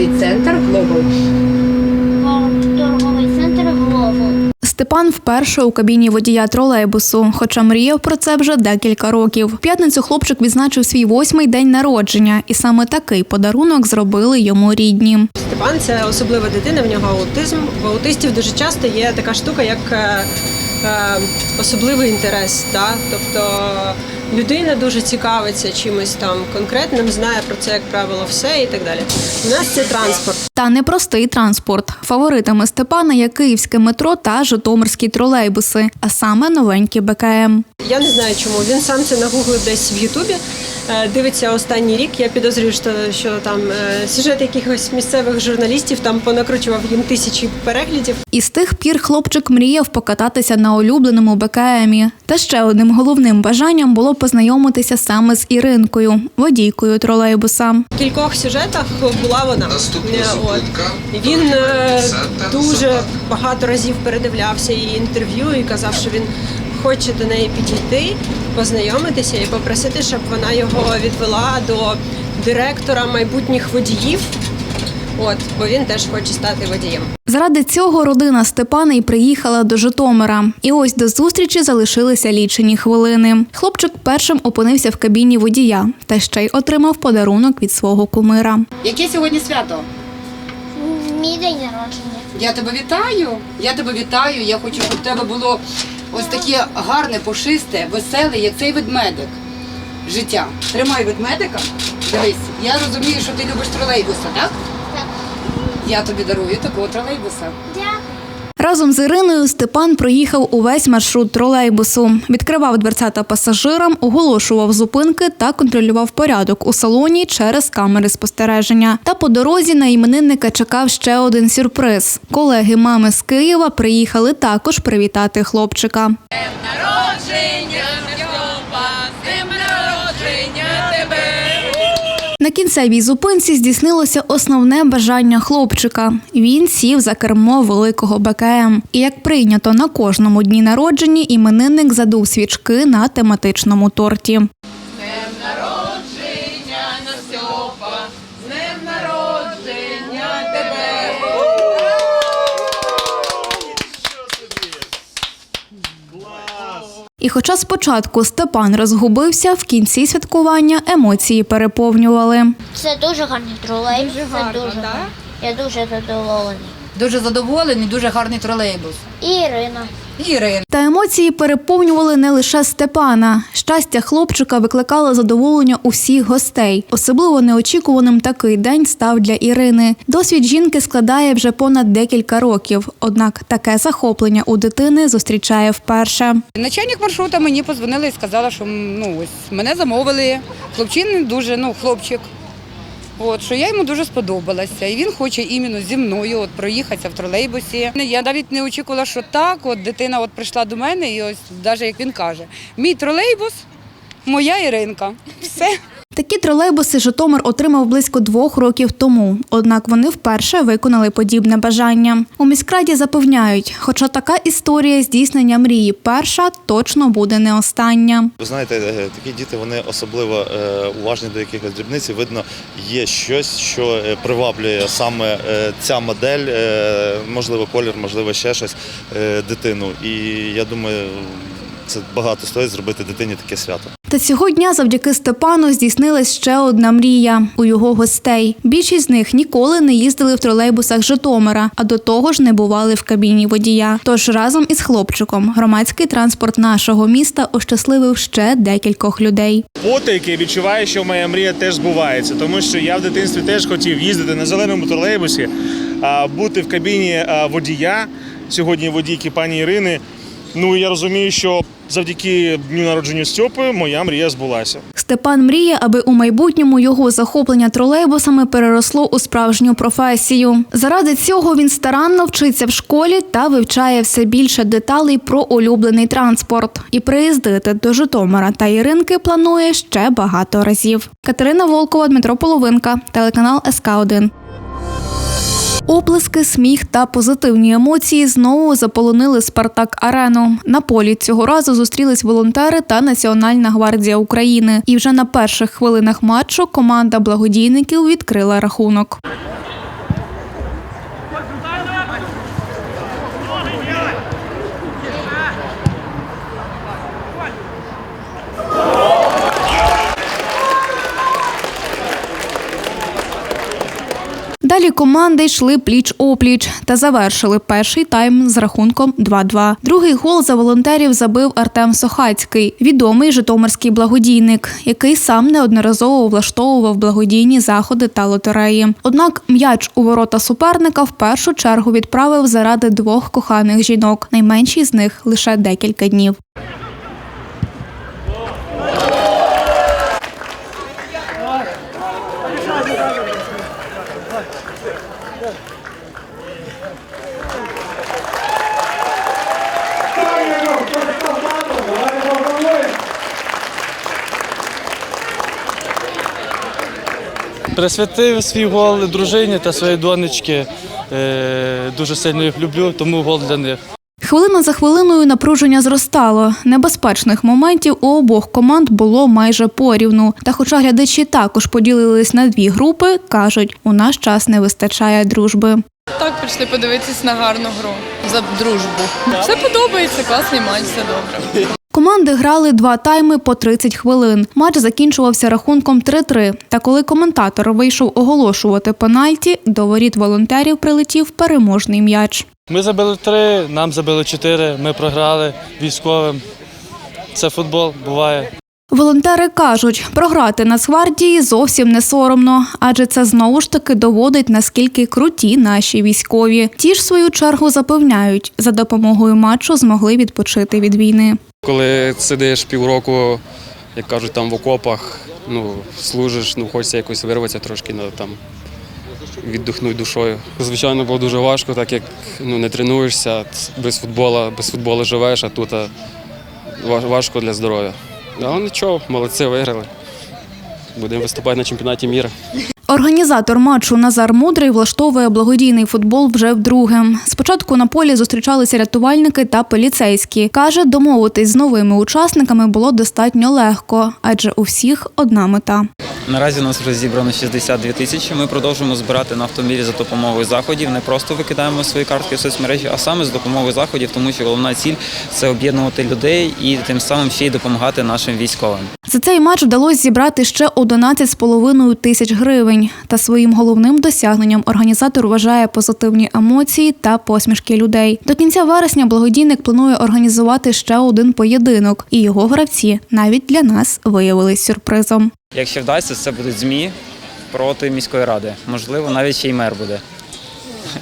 торговельний центр Глобал. Торговий центр Глобал. Степан вперше у кабіні водія тролейбусу, хоча мріяв про це вже декілька років. В п'ятницю хлопчик відзначив свій восьмий день народження, і саме такий подарунок зробили йому рідні. Степан це особлива дитина, в нього аутизм. В аутистів дуже часто є така штука, як е, е, особливий інтерес. Та? Тобто людина дуже цікавиться чимось там конкретним, знає про це, як правило, все і так далі. У нас це транспорт. Та непростий транспорт. Фаворитами Степана є київське метро та житомирські тролейбуси, а саме новенькі БКМ. Я не знаю чому. Він сам це нагуглив десь в Ютубі. Е, Дивиться останній рік. Я підозрюю, що, що там е, сюжет якихось місцевих журналістів там понакручував їм тисячі переглядів. І з тих пір хлопчик мріяв покататися на улюбленому БКМі. Та ще одним головним бажанням було познайомитися саме з Іринкою, водійкою тролейбуса. В кількох сюжетах була вона. Наступна Е, От. Він дуже багато разів передивлявся її інтерв'ю і казав, що він хоче до неї підійти, познайомитися і попросити, щоб вона його відвела до директора майбутніх водіїв. От, бо він теж хоче стати водієм. Заради цього родина Степана й приїхала до Житомира. І ось до зустрічі залишилися лічені хвилини. Хлопчик першим опинився в кабіні водія та ще й отримав подарунок від свого кумира. Яке сьогодні свято? Мій день народження. Я тебе вітаю. Я тебе вітаю. Я хочу, щоб в тебе було ось таке гарне, пушисте, веселе, як цей ведмедик. Життя. Тримай ведмедика. Дивись, я розумію, що ти любиш тролейбуса, так? Так. Я тобі дарую такого тролейбуса. Дякую. Разом з Іриною Степан проїхав увесь маршрут тролейбусу, відкривав дверцята пасажирам, оголошував зупинки та контролював порядок у салоні через камери спостереження. Та по дорозі на іменинника чекав ще один сюрприз. Колеги мами з Києва приїхали також привітати хлопчика. Кінцевій зупинці здійснилося основне бажання хлопчика. Він сів за кермо великого БКМ. І як прийнято на кожному дні народженні, іменинник задув свічки на тематичному торті. І хоча спочатку Степан розгубився, в кінці святкування емоції переповнювали. Це дуже гарний тролейбус. Дуже гарно, це дуже гарно. Я дуже задоволений. Дуже задоволений, дуже гарний тролейбус. І Ірина. Ірин. Та емоції переповнювали не лише Степана. Щастя хлопчика викликало задоволення усіх гостей. Особливо неочікуваним такий день став для Ірини. Досвід жінки складає вже понад декілька років. Однак таке захоплення у дитини зустрічає вперше. Начальник маршрута мені позвонила і сказала, що ну ось мене замовили. Хлопчин дуже, ну хлопчик. От що я йому дуже сподобалася, і він хоче іменно зі мною от проїхатися в тролейбусі. Я навіть не очікувала, що так. От дитина от прийшла до мене, і ось навіть як він каже, мій тролейбус, моя Іринка. Все. Такі тролейбуси Житомир отримав близько двох років тому. Однак вони вперше виконали подібне бажання. У міськраді запевняють, хоча така історія здійснення мрії перша точно буде не остання. Ви знаєте, е, такі діти вони особливо е, уважні до якихось дрібниць. Видно, є щось, що е, приваблює саме ця модель, можливо, колір, можливо, ще щось дитину. І я думаю, це багато стоїть зробити дитині таке свято. Та цього дня завдяки Степану здійснилась ще одна мрія у його гостей. Більшість з них ніколи не їздили в тролейбусах Житомира, а до того ж не бували в кабіні водія. Тож разом із хлопчиком громадський транспорт нашого міста ощасливив ще декількох людей. потайки відчуваю, що моя мрія теж збувається, тому що я в дитинстві теж хотів їздити на зеленому тролейбусі, а, бути в кабіні водія. Сьогодні водійки пані Ірини. Ну я розумію, що завдяки дню народження Стьопи моя мрія збулася. Степан мріє, аби у майбутньому його захоплення тролейбусами переросло у справжню професію. Заради цього він старанно вчиться в школі та вивчає все більше деталей про улюблений транспорт. І приїздити до Житомира та Іринки планує ще багато разів. Катерина Волкова, Дмитро Половинка, телеканал СК 1 Оплески, сміх та позитивні емоції знову заполонили Спартак Арену. На полі цього разу зустрілись волонтери та Національна гвардія України. І вже на перших хвилинах матчу команда благодійників відкрила рахунок. Далі команди йшли пліч-опліч та завершили перший тайм з рахунком 2-2. Другий гол за волонтерів забив Артем Сохацький, відомий житомирський благодійник, який сам неодноразово влаштовував благодійні заходи та лотереї. Однак м'яч у ворота суперника в першу чергу відправив заради двох коханих жінок. Найменшій з них лише декілька днів. Присвятив свій гол дружині та своїй донечці. Е, Дуже сильно їх люблю, тому гол для них. Хвилина за хвилиною напруження зростало. Небезпечних моментів у обох команд було майже порівну. Та, хоча глядачі також поділились на дві групи, кажуть, у наш час не вистачає дружби. Так, прийшли подивитись на гарну гру за дружбу. Все подобається, класний матч, все добре. Команди грали два тайми по 30 хвилин. Матч закінчувався рахунком 3-3. Та коли коментатор вийшов оголошувати пенальті, до воріт волонтерів прилетів переможний м'яч. Ми забили три, нам забили чотири, ми програли військовим. Це футбол, буває. Волонтери кажуть, програти Нацгвардії зовсім не соромно, адже це знову ж таки доводить наскільки круті наші військові. Ті ж в свою чергу запевняють, за допомогою матчу змогли відпочити від війни. Коли сидиш півроку, як кажуть, там в окопах, ну, служиш, ну хочеться якось вирватися трошки, ну, там, віддихнути душою. Звичайно, було дуже важко, так як ну, не тренуєшся, без футбола, без футболу живеш, а тут важко для здоров'я. Але нічого, молодці, виграли. Будемо виступати на чемпіонаті міра. Організатор матчу Назар Мудрий влаштовує благодійний футбол вже вдруге. Спочатку на полі зустрічалися рятувальники та поліцейські. Каже, домовитись з новими учасниками було достатньо легко, адже у всіх одна мета. Наразі у нас вже зібрано 62 тисячі. Ми продовжуємо збирати на автомобілі за допомогою заходів. Не просто викидаємо свої картки в соцмережі, а саме за допомогою заходів, тому що головна ціль це об'єднувати людей і тим самим ще й допомагати нашим військовим. За цей матч вдалося зібрати ще 11,5 тисяч гривень. Та своїм головним досягненням організатор вважає позитивні емоції та посмішки людей. До кінця вересня благодійник планує організувати ще один поєдинок, і його гравці навіть для нас виявились сюрпризом. Якщо вдасться, це будуть змі проти міської ради. Можливо, навіть ще й мер буде.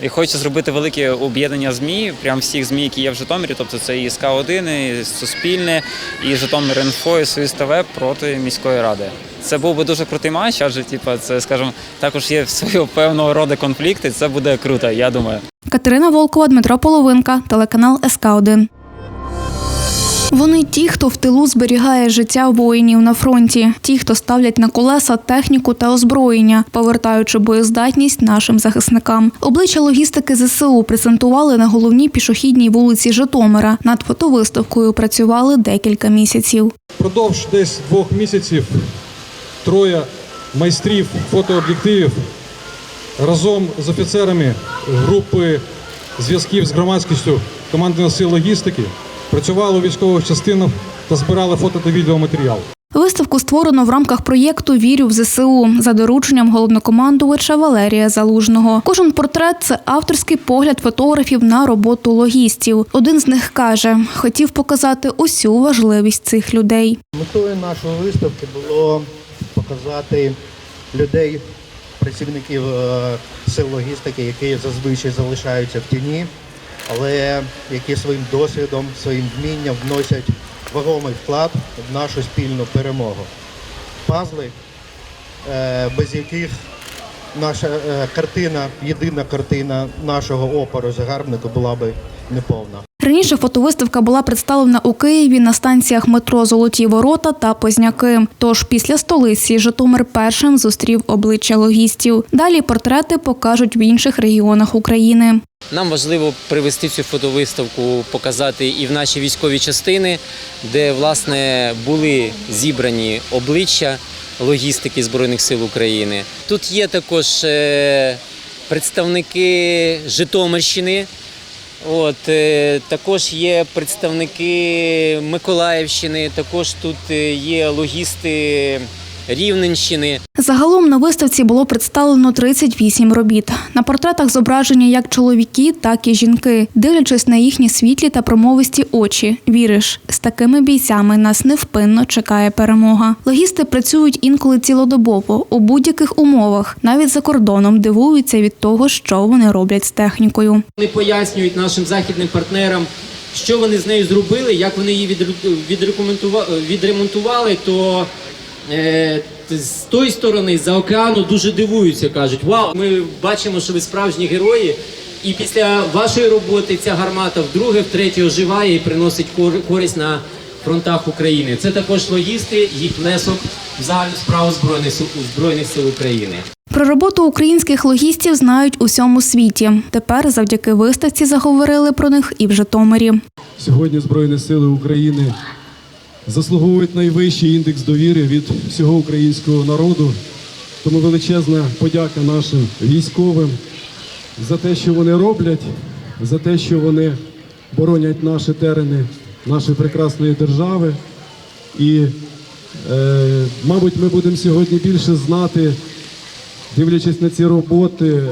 І хочу зробити велике об'єднання ЗМІ, прям всіх ЗМІ, які є в Житомирі. Тобто це і СК 1 і Суспільне, і Житомир Інфо, і Союз ТВ проти міської ради. Це був би дуже крутий матч, адже типу, це, скажімо, також є свого певного роду конфлікти. Це буде круто, я думаю. Катерина Волкова, Дмитро Половинка, телеканал СК 1 Вони ті, хто в тилу зберігає життя воїнів на фронті, ті, хто ставлять на колеса техніку та озброєння, повертаючи боєздатність нашим захисникам. Обличчя логістики ЗСУ презентували на головній пішохідній вулиці Житомира. Над фотовиставкою працювали декілька місяців. Продовж десь двох місяців троє майстрів фотооб'єктивів разом з офіцерами групи зв'язків з громадськістю командних сил логістики працювали у військових частинах та збирали фото та відеоматеріал. Виставку створено в рамках проєкту Вірю в ЗСУ за дорученням головнокомандувача Валерія Залужного. Кожен портрет це авторський погляд фотографів на роботу логістів. Один з них каже, хотів показати усю важливість цих людей. Метою нашої виставки було показати людей, працівників е, сил логістики, які зазвичай залишаються в тіні, але які своїм досвідом, своїм вмінням вносять вагомий вклад в нашу спільну перемогу. Пазли, е, без яких наша е, картина, єдина картина нашого опору загарбника була би неповна. Раніше фотовиставка була представлена у Києві на станціях метро Золоті Ворота та Позняки. Тож після столиці Житомир першим зустрів обличчя логістів. Далі портрети покажуть в інших регіонах України. Нам важливо привести цю фотовиставку, показати і в наші військові частини, де власне були зібрані обличчя логістики Збройних сил України. Тут є також е, представники Житомирщини. От, е, також є представники Миколаївщини, також тут е, є логісти Рівненщини. Загалом на виставці було представлено 38 робіт. На портретах зображені як чоловіки, так і жінки. Дивлячись на їхні світлі та промовисті очі, віриш, з такими бійцями нас невпинно чекає перемога. Логісти працюють інколи цілодобово у будь-яких умовах, навіть за кордоном дивуються від того, що вони роблять з технікою. Вони пояснюють нашим західним партнерам, що вони з нею зробили, як вони її відре- відремонтували, то з тої сторони, з-за океану, дуже дивуються, кажуть, вау, ми бачимо, що ви справжні герої. І після вашої роботи ця гармата вдруге, втретє оживає і приносить кор- користь на фронтах України. Це також логісти, їх внесок в загальну справу Збройних сил, Збройних сил України. Про роботу українських логістів знають у всьому світі. Тепер завдяки виставці заговорили про них і в Житомирі. Сьогодні Збройні Сили України заслуговують найвищий індекс довіри від всього українського народу. Тому величезна подяка нашим військовим за те, що вони роблять, за те, що вони боронять наші терени нашої прекрасної держави. І, е, мабуть, ми будемо сьогодні більше знати, дивлячись на ці роботи,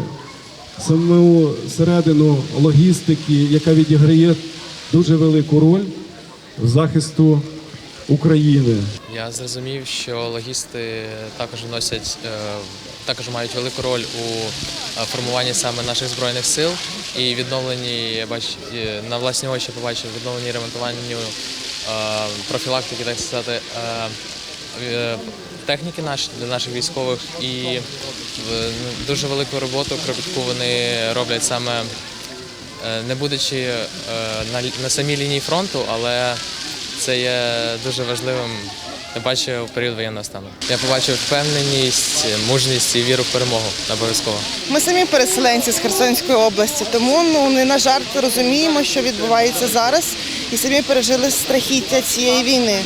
саму середину логістики, яка відіграє дуже велику роль в захисту України. Я зрозумів, що логісти також вносять, е, також мають велику роль у е, формуванні саме наших збройних сил і відновленні, я бач, на власні очі побачив відновленні і ремонтуванню е, профілактики, так сказати, техніки наші для наших військових і ну, дуже велику роботу кропітку вони роблять саме не будучи на самій лінії фронту, але це є дуже важливим, тим паче у період воєнного стану. Я побачив впевненість, мужність і віру в перемогу обов'язково. Ми самі переселенці з Херсонської області, тому ну не на жарт розуміємо, що відбувається зараз, і самі пережили страхіття цієї війни.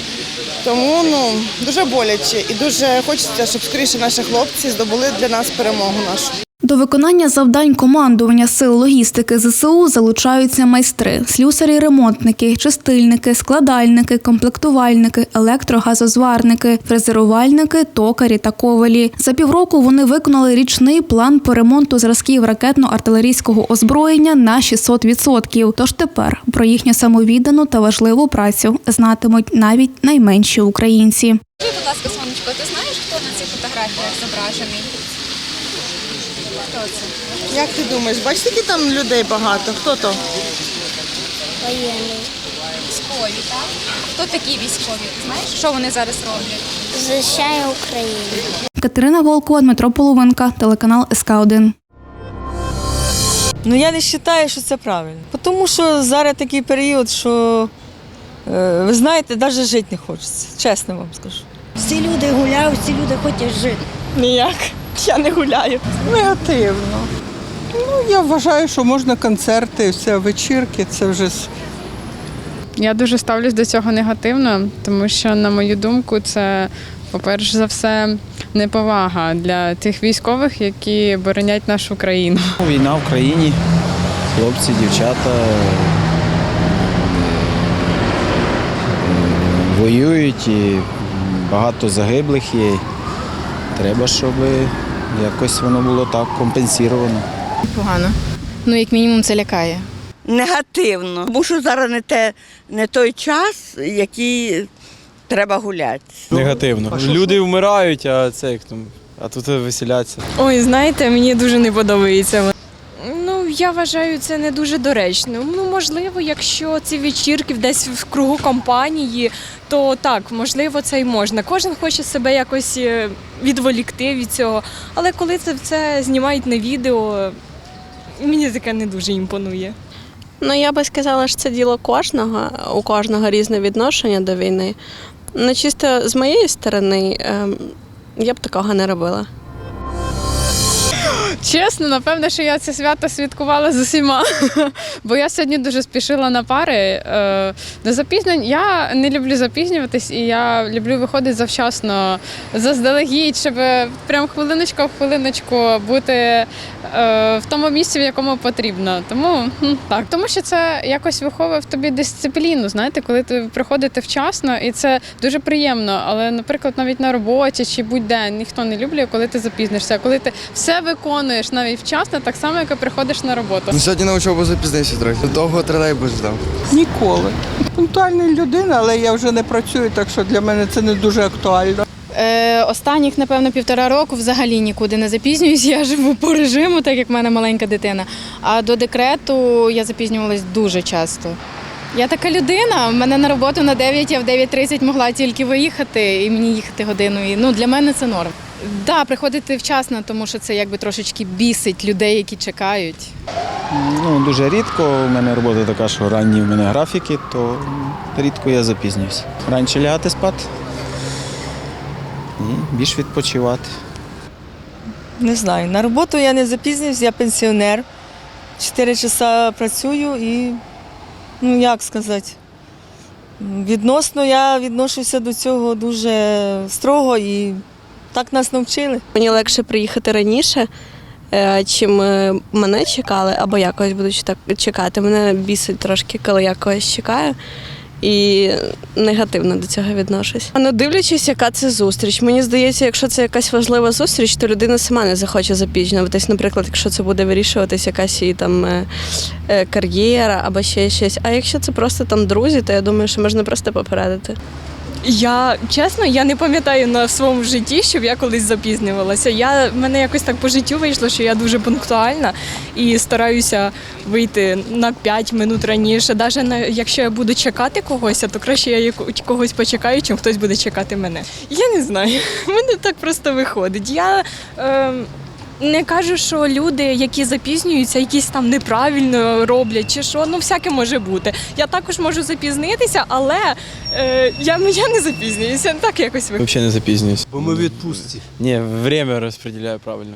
Тому ну дуже боляче і дуже хочеться, щоб скоріше наші хлопці здобули для нас перемогу нашу. До виконання завдань командування сил логістики ЗСУ залучаються майстри, слюсарі-ремонтники, чистильники, складальники, комплектувальники, електрогазозварники, фрезерувальники, токарі та ковалі. За півроку вони виконали річний план по ремонту зразків ракетно-артилерійського озброєння на 600%. Тож тепер про їхню самовіддану та важливу працю знатимуть навіть найменші українці. Будь ласка, сонечко, ти знаєш, хто на цих фотографіях зображений? Хто це? Як ти думаєш, бачиш, скільки там людей багато? Хто то? Воєнний. Військові, так? Хто такі військові? Ти знаєш, що вони зараз роблять? Захищає Україну. Катерина Волкова, Дмитро Половинка, телеканал СК 1 Ну я не вважаю, що це правильно. Тому що зараз такий період, що е, ви знаєте, навіть жити не хочеться. Чесно вам скажу. Всі люди гуляють, всі люди хочуть жити. Ніяк. Я не гуляю. Негативно. Ну, я вважаю, що можна концерти, все, вечірки, це вже Я дуже ставлюсь до цього негативно, тому що, на мою думку, це, по-перше за все, неповага для тих військових, які боронять нашу країну. Війна в країні, хлопці, дівчата е, е, воюють і багато загиблих є. Треба, щоб якось воно було так компенсіровано. Погано. Ну, як мінімум, це лякає. Негативно, тому що зараз не, те, не той час, який треба гуляти. Негативно. Люди вмирають, а це як там, а тут веселяться. Ой, знаєте, мені дуже не подобається. Я вважаю це не дуже доречно. Ну, можливо, якщо ці вечірки десь в кругу компанії, то так, можливо, це й можна. Кожен хоче себе якось е, відволікти від цього. Але коли це все знімають на відео, мені таке не дуже імпонує. Ну, я би сказала, що це діло кожного, у кожного різне відношення до війни. Ну, чисто з моєї сторони, ем, я б такого не робила. Чесно, напевне, що я це свято святкувала з усіма. Бо я сьогодні дуже спішила на пари. Е, До запізнень я не люблю запізнюватись, і я люблю виходити завчасно заздалегідь, щоб прям хвилиночка в хвилиночку бути е, в тому місці, в якому потрібно. Тому так, тому що це якось виховує в тобі дисципліну. Знаєте, коли ти приходите вчасно, і це дуже приємно. Але, наприклад, навіть на роботі чи будь-де ніхто не люблює, коли ти запізнишся. Коли ти все виконуєш навіть вчасно, так само, як і приходиш на роботу. Ну, сьогодні на учобу запізнився трохи. Довго тролейбус ждав. Ніколи. Пунктуальна людина, але я вже не працюю, так що для мене це не дуже актуально. Е, останніх, напевно, півтора року взагалі нікуди не запізнююсь. Я живу по режиму, так як в мене маленька дитина. А до декрету я запізнювалась дуже часто. Я така людина, в мене на роботу на 9, я в 9.30 могла тільки виїхати і мені їхати годину. І, ну, для мене це норм. Так, да, приходити вчасно, тому що це якби трошечки бісить людей, які чекають. Ну, дуже рідко. У мене робота така, що ранні в мене графіки, то рідко я запізнююсь. Раніше лягати спати і більш відпочивати. Не знаю. На роботу я не запізнююсь, я пенсіонер. Чотири часа працюю і, ну як сказати, відносно я відношуся до цього дуже строго і так нас навчили. Мені легше приїхати раніше, е, чим е, мене чекали, або я когось буду чекати. Мене бісить трошки, коли я когось чекаю. І негативно до цього відношусь. Ну, дивлячись, яка це зустріч. Мені здається, якщо це якась важлива зустріч, то людина сама не захоче запізнюватись. Наприклад, якщо це буде вирішуватись якась її там е, е, кар'єра або ще щось. А якщо це просто там друзі, то я думаю, що можна просто попередити. Я чесно, я не пам'ятаю на своєму житті, щоб я колись запізнювалася. Я в мене якось так по життю вийшло, що я дуже пунктуальна і стараюся вийти на 5 минут раніше. Навіть на якщо я буду чекати когось, то краще я когось почекаю, чим хтось буде чекати мене. Я не знаю. Мене так просто виходить. Я е, не кажу, що люди, які запізнюються, якісь там неправильно роблять чи що, ну всяке може бути. Я також можу запізнитися, але е, я, я не запізнююся. Так якось виходить. Взагалі не запізнююсь. Бо ми відпустці. Ні, время розподіляю правильно.